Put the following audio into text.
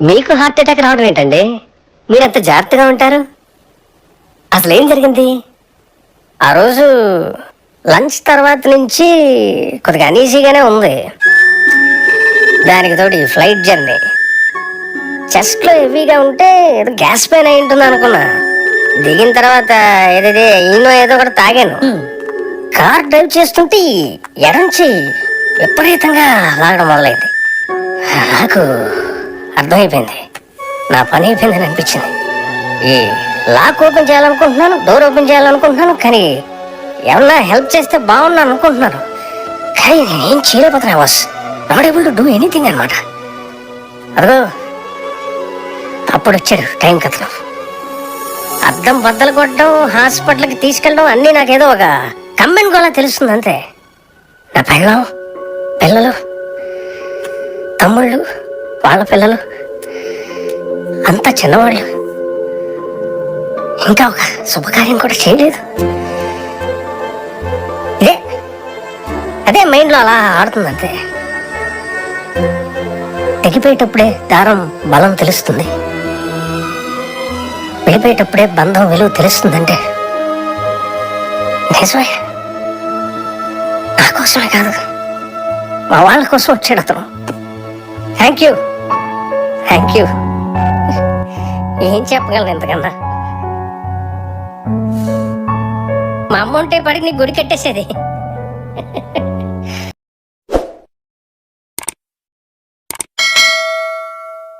మీకు heart attack రావడం ఏంటండి? మీరంత జాగ్రత్తగా ఉంటారు? అసలు ఏం జరిగింది? ఆ రోజు లంచ్ తర్వాత నుంచి కొద్దిగా అనీజీగానే ఉంది. దానికి తోడు ఈ ఫ్లైట్ జర్నీ. చెస్ట్లో హెవీగా ఉంటే ఏదో గ్యాస్ పైన అయి ఉంటుంది అనుకున్నా. దిగిన తర్వాత ఏదేదే ఈనో ఏదో ఒకటి తాగాను. కార్ డ్రైవ్ చేస్తుంటే ఈ ఎడం చెయ్యి విపరీతంగా లాగడం మొదలైంది. నాకు అర్థమైపోయింది. నా పని అయిపోయిందని అనిపించింది. ఈ లాక్ ఓపెన్ చేయాలనుకుంటున్నాను డోర్ ఓపెన్ చేయాలనుకుంటున్నాను కానీ ఎవరన్నా హెల్ప్ చేస్తే బాగున్నాను అనుకుంటున్నాను. కానీ నేనేం చేయలేకపోతున్నా was not able to do anything అనమాట అదో అప్పుడు వచ్చాడు టైం కథలో అద్దం బద్దలు కొట్టడం హాస్పిటల్కి తీసుకెళ్ళడం అన్నీ నాకేదో ఒక కమ్మెన్ గోలా తెలుస్తుంది అంతే. నా పెళ్ళం పిల్లలు తమ్ముళ్ళు వాళ్ళ పిల్లలు? అంత చిన్నవాళ్ళు. ఇంకా ఒక శుభకార్యం కూడా చేయలేదు. ఇదే అదే మైండ్లో అలా ఆడుతుంది అంతే. తెగిపోయేటప్పుడే దారం బలం తెలుస్తుంది. విడిపోయేటప్పుడే బంధం విలువ తెలుస్తుందంటే నిజమే. నా కోసమే కాదు. మా వాళ్ళ కోసం వచ్చాడు అతను. థ్యాంక్ యూ థ్యాంక్ యూ ఏం చెప్పగలను ఎంతకన్నా మా అమ్మ ఉంటే పడి నీ గుడి కట్టేసేది.